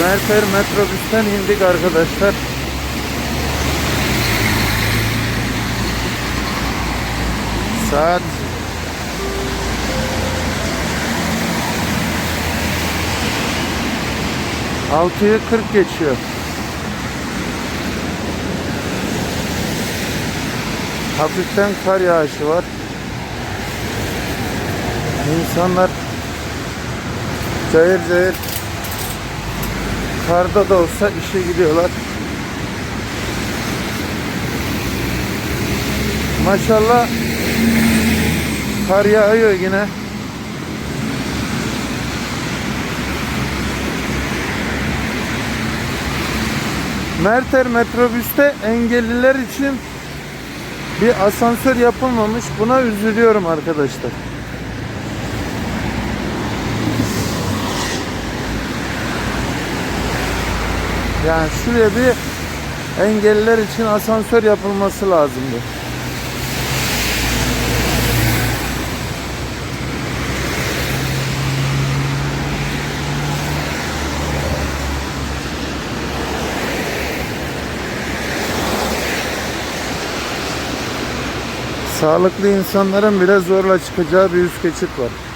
Merter metrobüsten indik arkadaşlar. Saat Altıyı 40 geçiyor. Hafiften kar yağışı var. İnsanlar cayır cayır karda da olsa işe gidiyorlar. Maşallah kar yağıyor yine. Merter metrobüste engelliler için bir asansör yapılmamış. Buna üzülüyorum arkadaşlar. Yani şuraya bir engelliler için asansör yapılması lazımdı. Sağlıklı insanların bile zorla çıkacağı bir üst geçit var.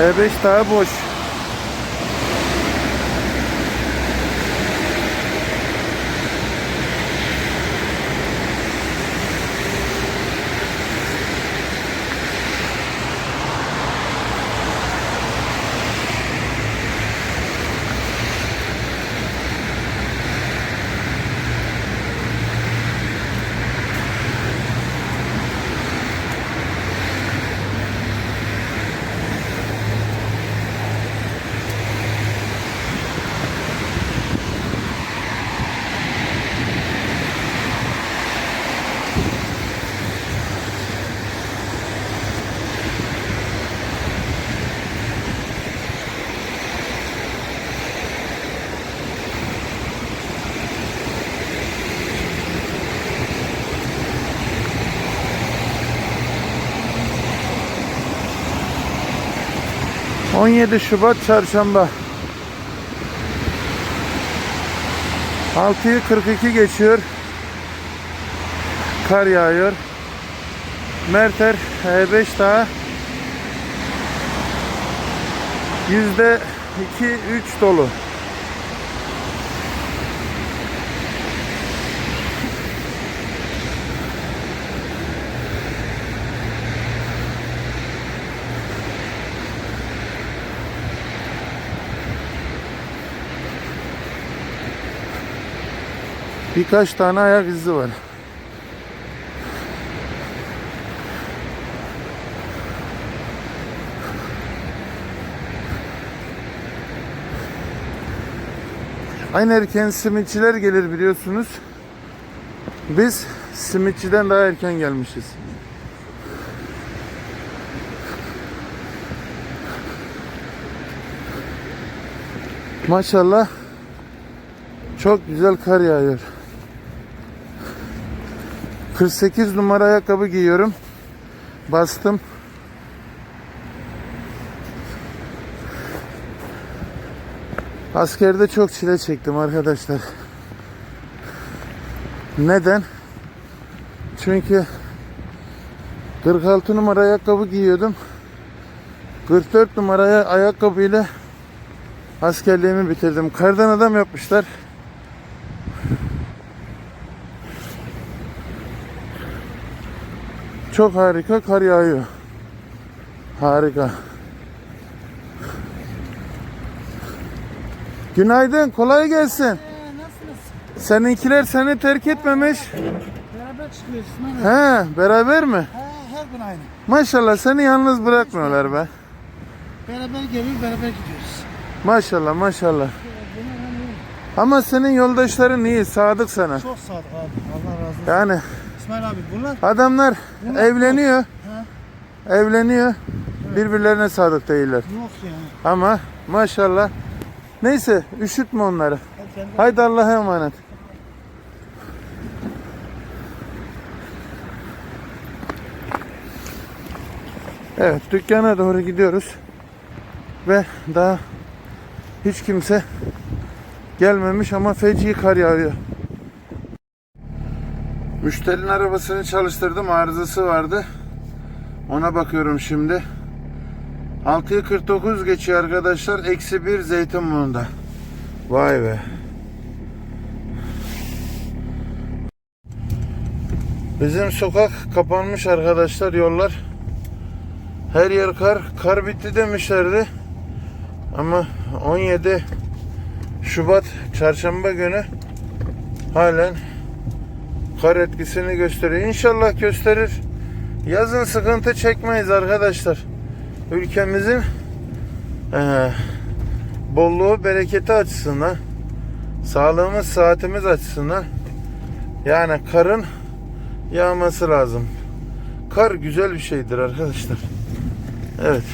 E5 daha boş. ...17 Şubat Çarşamba... ...6'yı 42 geçiyor... ...kar yağıyor... ...Merter E5 daha... ...yüzde 2-3 dolu... Birkaç tane ayak izi var. Aynı erken simitçiler gelir biliyorsunuz. Biz simitçiden daha erken gelmişiz. Maşallah çok güzel kar yağıyor. 48 numara ayakkabı giyiyorum. Bastım. Askerde çok çile çektim arkadaşlar. Neden? Çünkü 46 numara ayakkabı giyiyordum. 44 numaraya ayakkabıyla askerliğimi bitirdim. Kardan adam yapmışlar. Çok harika kar yağıyor. Harika. Günaydın, kolay gelsin. Ee, nasılsınız? Seninkiler seni terk etmemiş. Beraber çıkıyoruz. He, beraber mi? He, her gün aynı. Maşallah seni yalnız bırakmıyorlar be. Beraber geliyoruz, beraber gidiyoruz. Maşallah, maşallah. Ee. Ama senin yoldaşların iyi, sadık sana. Çok sadık abi. Allah razı olsun. Yani İsmail abi bunlar adamlar Bunlar- evleniyor. Ha. Evleniyor. birbirlerine sadık değiller. Yok yani. Ama maşallah. Neyse üşütme onları. De- Haydi Allah'a emanet. Evet dükkana doğru gidiyoruz. Ve daha hiç kimse gelmemiş ama feci kar yağıyor. Müşterinin arabasını çalıştırdım. Arızası vardı. Ona bakıyorum şimdi. 6'yı 49 geçiyor arkadaşlar. Eksi 1 Zeytinburnu'nda. Vay be. Bizim sokak kapanmış arkadaşlar yollar. Her yer kar. Kar bitti demişlerdi. Ama 17 Şubat çarşamba günü halen kar etkisini gösteriyor. İnşallah gösterir. Yazın sıkıntı çekmeyiz arkadaşlar. Ülkemizin eee, bolluğu, bereketi açısından, sağlığımız, saatimiz açısından yani karın yağması lazım. Kar güzel bir şeydir arkadaşlar. Evet.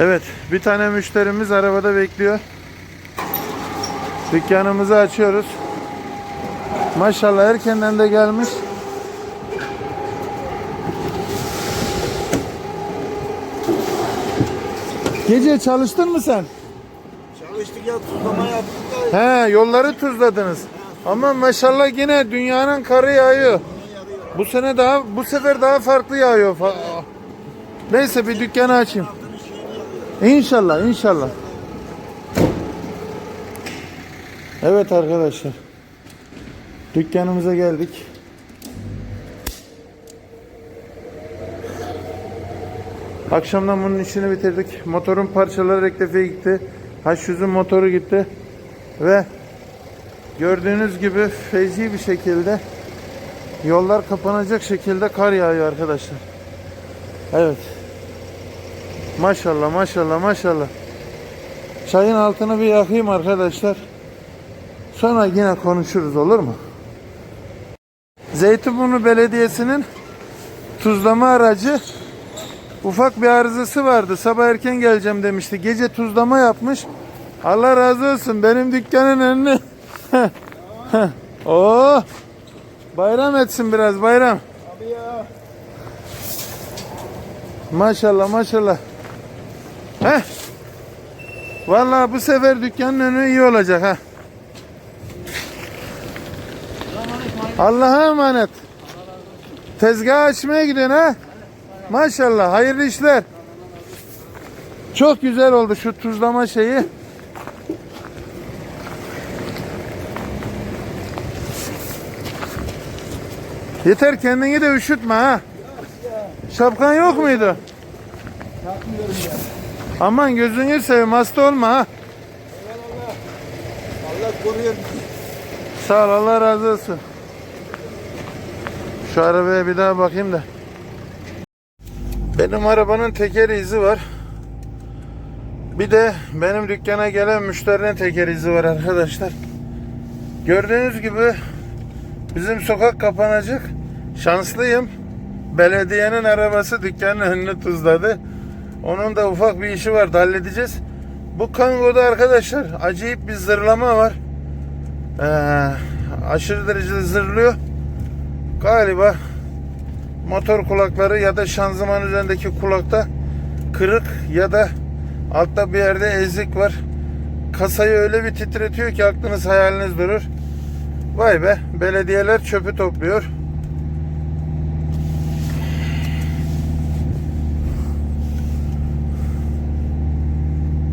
Evet, bir tane müşterimiz arabada bekliyor. Dükkanımızı açıyoruz. Maşallah erkenden de gelmiş. Gece çalıştın mı sen? Çalıştık ya tuzlama yaptık da He, yolları tuzladınız. Ama maşallah yine dünyanın karı yağıyor. Bu sene daha bu sefer daha farklı yağıyor. Neyse bir dükkanı açayım. İnşallah, inşallah. Evet arkadaşlar. Dükkanımıza geldik. Akşamdan bunun işini bitirdik. Motorun parçaları rektifiye gitti. H100'ün motoru gitti. Ve gördüğünüz gibi feci bir şekilde yollar kapanacak şekilde kar yağıyor arkadaşlar. Evet. Maşallah maşallah maşallah. Çayın altını bir yakayım arkadaşlar. Sonra yine konuşuruz olur mu? Zeytinburnu Belediyesi'nin tuzlama aracı ufak bir arızası vardı. Sabah erken geleceğim demişti. Gece tuzlama yapmış. Allah razı olsun. Benim dükkanın önüne. Oo! Bayram etsin biraz bayram. abi ya. Maşallah maşallah. Heh. Vallahi bu sefer dükkanın önü iyi olacak ha. Allah'a emanet. Tezgah açmaya gidiyorsun ha. Maşallah hayırlı işler. Çok güzel oldu şu tuzlama şeyi. Yeter kendini de üşütme ha. Şapkan yok muydu? Takmıyorum ya. Aman gözünü seveyim hasta olma ha. Allah koruyor bizi. Sağ ol Allah razı olsun. Şu arabaya bir daha bakayım da. Benim arabanın teker izi var. Bir de benim dükkana gelen müşterinin teker izi var arkadaşlar. Gördüğünüz gibi bizim sokak kapanacak. Şanslıyım. Belediyenin arabası dükkanın önünü tuzladı. Onun da ufak bir işi var halledeceğiz. Bu Kango'da arkadaşlar acayip bir zırlama var. Ee, aşırı derecede zırlıyor. Galiba motor kulakları ya da şanzıman üzerindeki kulakta kırık ya da altta bir yerde ezik var. Kasayı öyle bir titretiyor ki aklınız hayaliniz durur. Vay be belediyeler çöpü topluyor.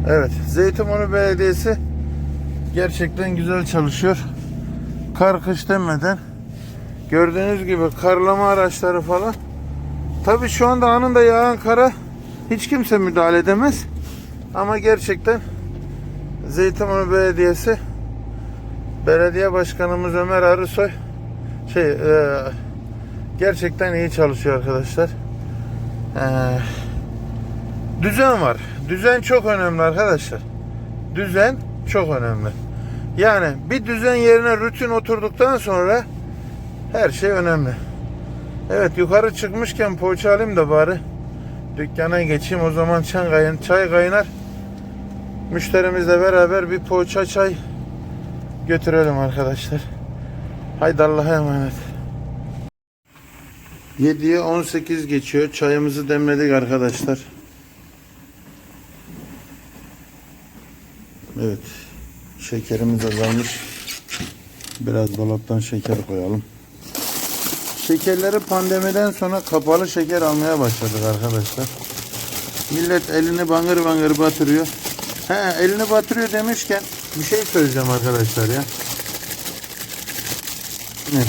Evet Zeytinburnu Belediyesi gerçekten güzel çalışıyor. Kar kış demeden gördüğünüz gibi karlama araçları falan. Tabi şu anda anında yağan kara hiç kimse müdahale edemez. Ama gerçekten Zeytinburnu Belediyesi Belediye Başkanımız Ömer Arısoy şey e, gerçekten iyi çalışıyor arkadaşlar. E, düzen var. Düzen çok önemli arkadaşlar. Düzen çok önemli. Yani bir düzen yerine rutin oturduktan sonra her şey önemli. Evet yukarı çıkmışken poğaça alayım da bari dükkana geçeyim o zaman çay, kayın, çay kaynar. Müşterimizle beraber bir poğaça çay götürelim arkadaşlar. Haydi Allah'a emanet. 7'ye 18 geçiyor. Çayımızı demledik arkadaşlar. Evet. Şekerimiz azalmış. Biraz dolaptan şeker koyalım. Şekerleri pandemiden sonra kapalı şeker almaya başladık arkadaşlar. Millet elini bangır bangır batırıyor. He elini batırıyor demişken bir şey söyleyeceğim arkadaşlar ya. Evet.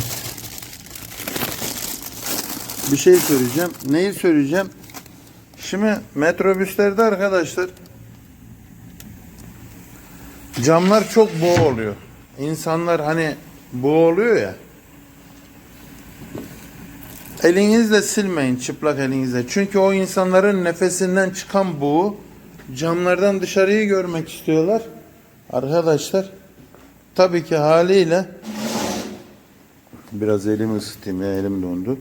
Bir şey söyleyeceğim. Neyi söyleyeceğim? Şimdi metrobüslerde arkadaşlar camlar çok boğ oluyor. İnsanlar hani boğuluyor ya. Elinizle silmeyin çıplak elinizle. Çünkü o insanların nefesinden çıkan buğu camlardan dışarıyı görmek istiyorlar. Arkadaşlar tabii ki haliyle biraz elimi ısıtayım ya elim dondu.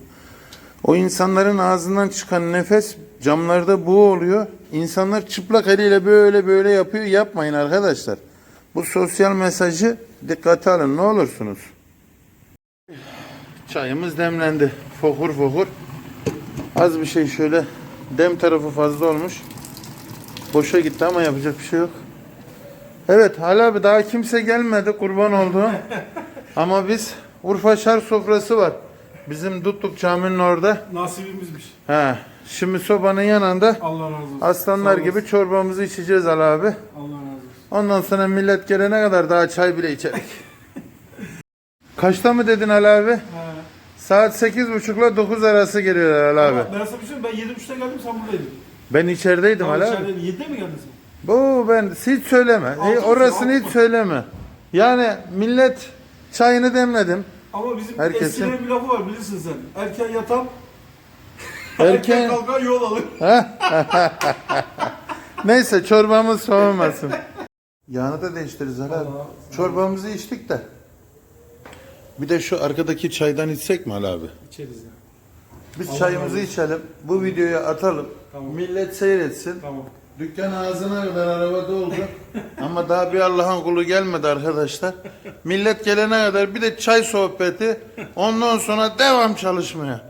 O insanların ağzından çıkan nefes camlarda buğu oluyor. İnsanlar çıplak eliyle böyle böyle yapıyor. Yapmayın arkadaşlar. Bu sosyal mesajı dikkate alın ne olursunuz. Çayımız demlendi. Fokur fokur. Az bir şey şöyle dem tarafı fazla olmuş. Boşa gitti ama yapacak bir şey yok. Evet hala abi daha kimse gelmedi kurban oldu. ama biz Urfa Şar sofrası var. Bizim Dutluk Camii'nin orada. Nasibimizmiş. He. Şimdi sobanın yanında Allah razı olsun. aslanlar Sağ gibi olasın. çorbamızı içeceğiz Ali abi. Allah razı olsun. Ondan sonra millet gelene kadar daha çay bile içerik. Kaçta mı dedin Ali abi? He. Saat 8.30 ile 9 arası geliyor Ali abi. Ama Ben sana bir şey ben 7.30'da geldim sen buradaydın. Ben içerideydim Ali abi. içeride 7'de mi geldin sen? Bu ben hiç söyleme. Altı E, orasını altı hiç söyleme. Yani millet çayını demledim. Ama bizim Herkesin- eskilerin bir lafı var bilirsin sen. Erken yatan, Erken- erken kalkan yol alır. Neyse çorbamız soğumasın. Yağını da değiştiririz Ali abi. Allah. Çorbamızı içtik de. Bir de şu arkadaki çaydan içsek mi Ali abi? İçeriz ya. Biz Allah çayımızı razı olsun. içelim. Bu videoyu atalım. Tamam. Millet seyretsin. Tamam. Dükkan ağzına kadar araba doldu. Ama daha bir Allah'ın kulu gelmedi arkadaşlar. Millet gelene kadar bir de çay sohbeti. Ondan sonra devam çalışmaya.